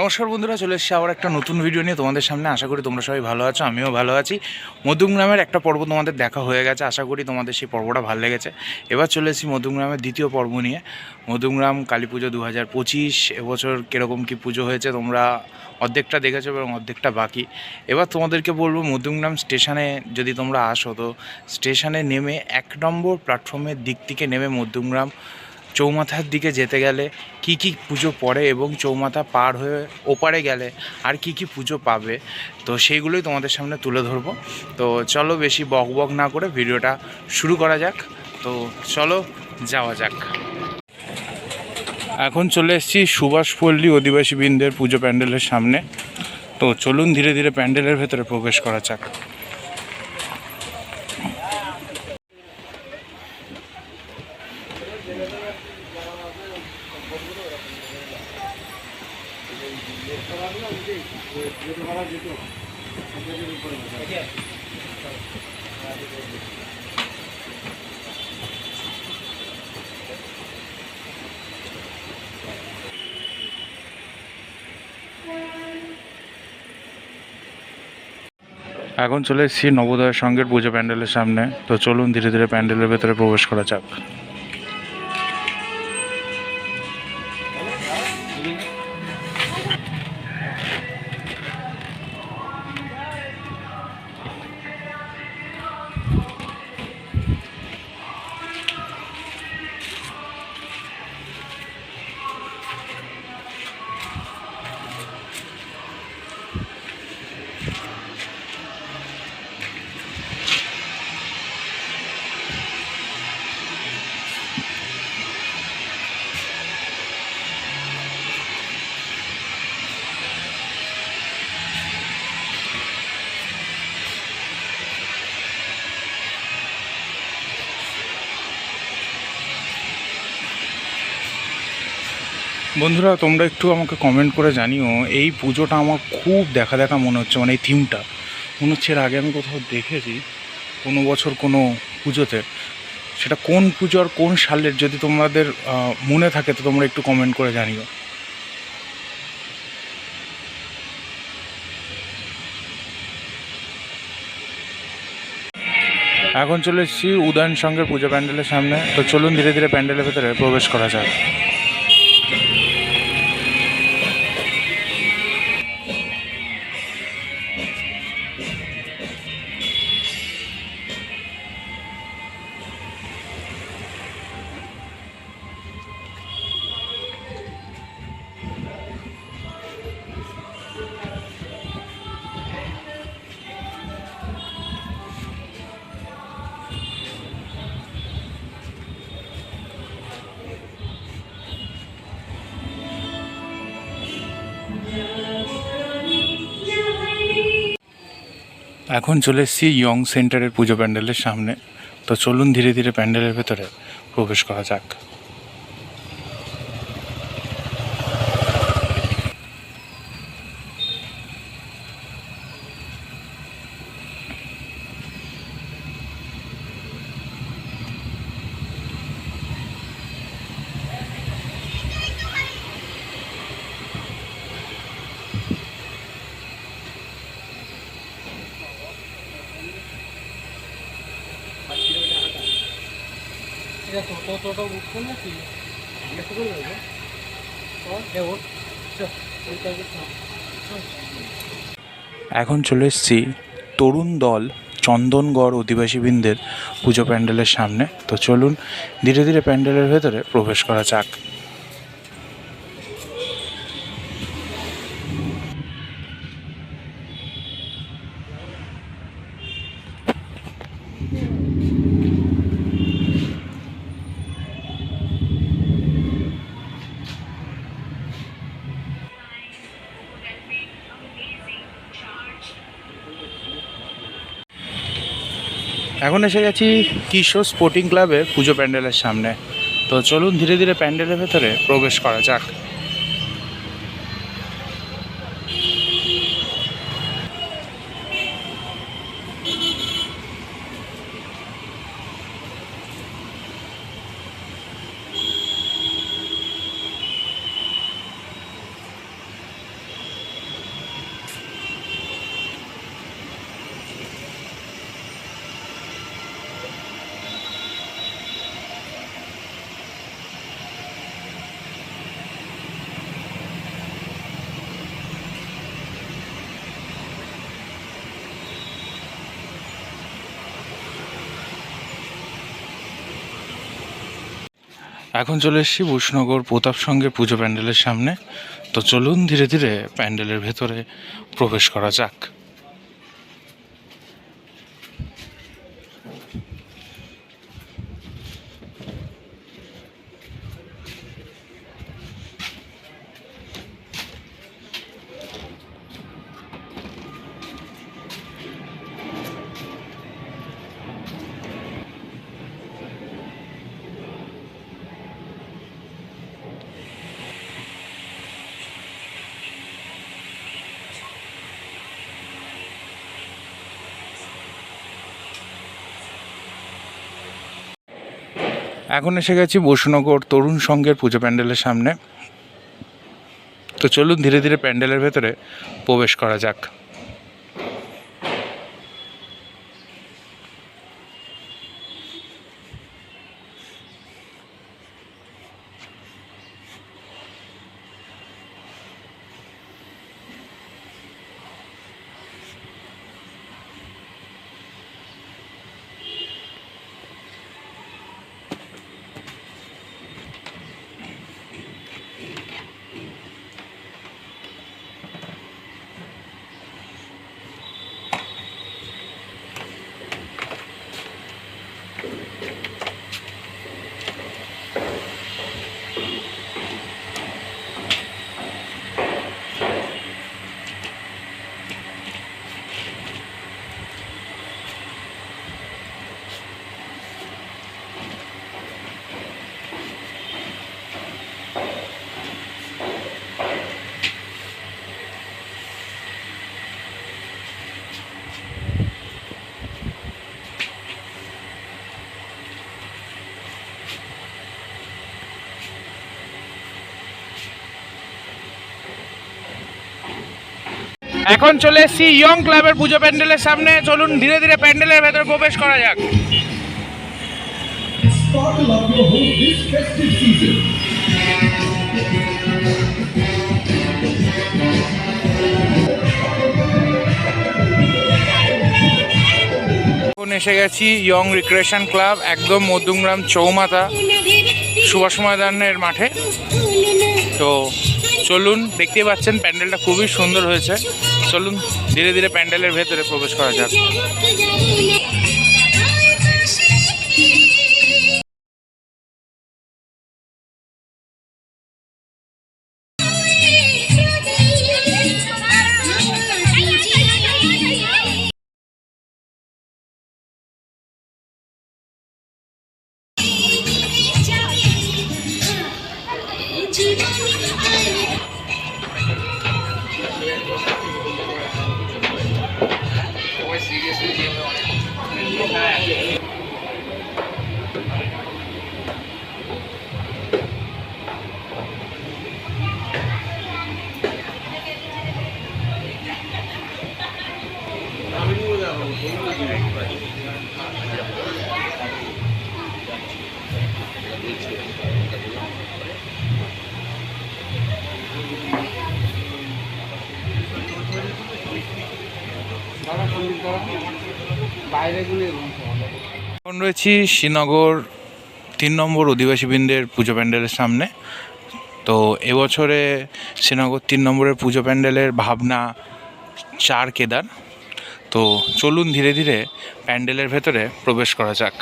নমস্কার বন্ধুরা, চলে এসেছি আবার একটা নতুন ভিডিও নিয়ে। তোমাদের সামনে আশা করি তোমরা সবাই ভালো আছো, আমিও ভালো আছি। মধুগ্রামের একটা পর্ব তোমাদের দেখা হয়ে গেছে, আশা করি তোমাদের সেই পর্বটা ভালো লেগেছে। এবার চলে এসেছি মধুগ্রামের দ্বিতীয় পর্ব নিয়ে। মধুগ্রাম কালী পুজো দু হাজার পঁচিশ, এবছর কীরকম কী পুজো হয়েছে তোমরা অর্ধেকটা দেখেছ এবং অর্ধেকটা বাকি। এবার তোমাদেরকে বলব মধুগ্রাম স্টেশনে যদি তোমরা আসো, তো স্টেশনে নেমে এক নম্বর প্ল্যাটফর্মের দিক থেকে নেমে মধুগ্রাম চৌমাথার দিকে যেতে গেলে কি কি পুজো পড়ে এবং চৌমাথা পার হয়ে ওপারে গেলে আর কি কি পুজো পাবে, তো সেইগুলোই তোমাদের সামনে তুলে ধরবো। তো চলো বেশি বক বক না করে ভিডিওটা শুরু করা যাক। তো চলো যাওয়া যাক। এখন চলে এসেছি সুভাষপল্লী অধিবাসী বৃন্দের পুজো প্যান্ডেলের সামনে। তো চলুন ধীরে ধীরে প্যান্ডেলের ভেতরে প্রবেশ করা যাক। এখন চলে এসেছি নবোদয় সঙ্গের পুজো প্যান্ডেলের সামনে। তো চলুন ধীরে ধীরে প্যান্ডেলের ভেতরে প্রবেশ করা যাক। বন্ধুরা, তোমরা একটু আমাকে কমেন্ট করে জানিও, এই পুজোটা আমার খুব দেখা দেখা মনে হচ্ছে মানে এই থিমটা মনে হচ্ছে এর আগে আমি কোথাও দেখেছি, কোনো বছর কোনো পুজোতে। সেটা কোন পুজোর কোন সালের, যদি তোমাদের মনে থাকে তো তোমরা একটু কমেন্ট করে জানিও। এখন চলে এসেছি উদয়ন সঙ্গের পুজো প্যান্ডেলের সামনে। তো চলুন ধীরে ধীরে প্যান্ডেলের ভেতরে প্রবেশ করা যাক। এখন চলে এসেছি ইয়ং সেন্টারের পুজো প্যান্ডেলের সামনে। তো চলুন ধীরে ধীরে প্যান্ডেলের ভেতরে প্রবেশ করা যাক। তো করে দেবো। দেবো এখন চলে এসেছি তরুণ দল চন্দনগড় অধিবাসীবৃন্দের পুজো প্যান্ডেলের সামনে। তো চলুন ধীরে ধীরে প্যান্ডেলের ভেতরে প্রবেশ করা যাক। এখন এসে গেছি কিশোর স্পোর্টিং ক্লাবের পুজো প্যান্ডেলের সামনে। তো চলুন ধীরে ধীরে প্যান্ডেলের ভেতরে প্রবেশ করা যাক। এখন চলে এসেছি বুশনগর প্রতাপ সঙ্গে পুজো প্যান্ডেলের সামনে। তো চলুন ধীরে ধীরে প্যান্ডেলের ভেতরে প্রবেশ করা যাক। এখন এসে গেছি বসুনগর তরুণ সংঘের পুজো প্যান্ডেলের সামনে। তো চলুন ধীরে ধীরে প্যান্ডেলের ভেতরে প্রবেশ করা যাক। এখন চলে এসেছি ইয়ং ক্লাবের পুজো প্যান্ডেলের সামনে। চলুন ধীরে ধীরে প্যান্ডেলের ভেতরে প্রবেশ করা যাক। এসে গেছি ইয়ং রিক্রিয়েশন ক্লাব, একদম মধ্যমগ্রাম চৌমাতা সুভাষ ময়দানের মাঠে। তো চলুন দেখতে পাচ্ছেন প্যান্ডেলটা খুবই সুন্দর হয়েছে। চলুন, ধীরে ধীরে প্যান্ডেলের ভেতরে প্রবেশ করা যাক। এখন রয়েছি শ্রীনগর তিন নম্বর অধিবাসীবৃন্দের পুজো প্যান্ডেলের সামনে। তো এবছরে শ্রীনগর তিন নম্বরের পুজো প্যান্ডেলের ভাবনা চার কেদার। তো চলুন ধীরে ধীরে প্যান্ডেলের ভেতরে প্রবেশ করা যাক।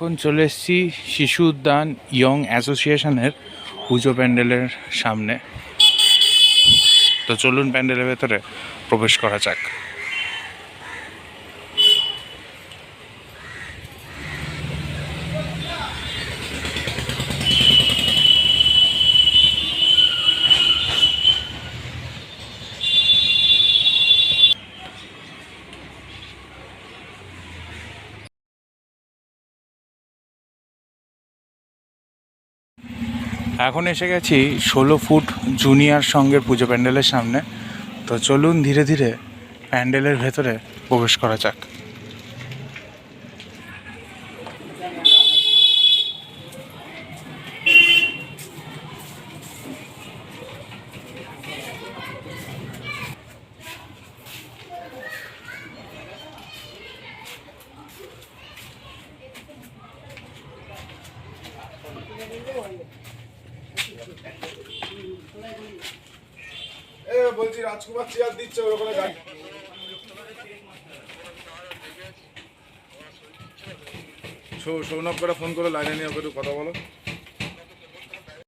এখন চলে এসেছি শিশু উদ্যান ইয়ং অ্যাসোসিয়েশনের পুজো প্যান্ডেলের সামনে। তো চলুন প্যান্ডেলের ভেতরে প্রবেশ করা যাক। এখন এসে গেছি ষোলো ফুট জুনিয়র সঙ্গের পুজো প্যান্ডেলের সামনে। তো চলুন ধীরে ধীরে প্যান্ডেলের ভেতরে প্রবেশ করা যাক। রাজকুমার চেয়ার দিচ্ছে ওর ওখানে গাড়ি সৌ- সৌনক করে ফোন করে লাইনে নিয়ে ওকে একটু কথা বলো।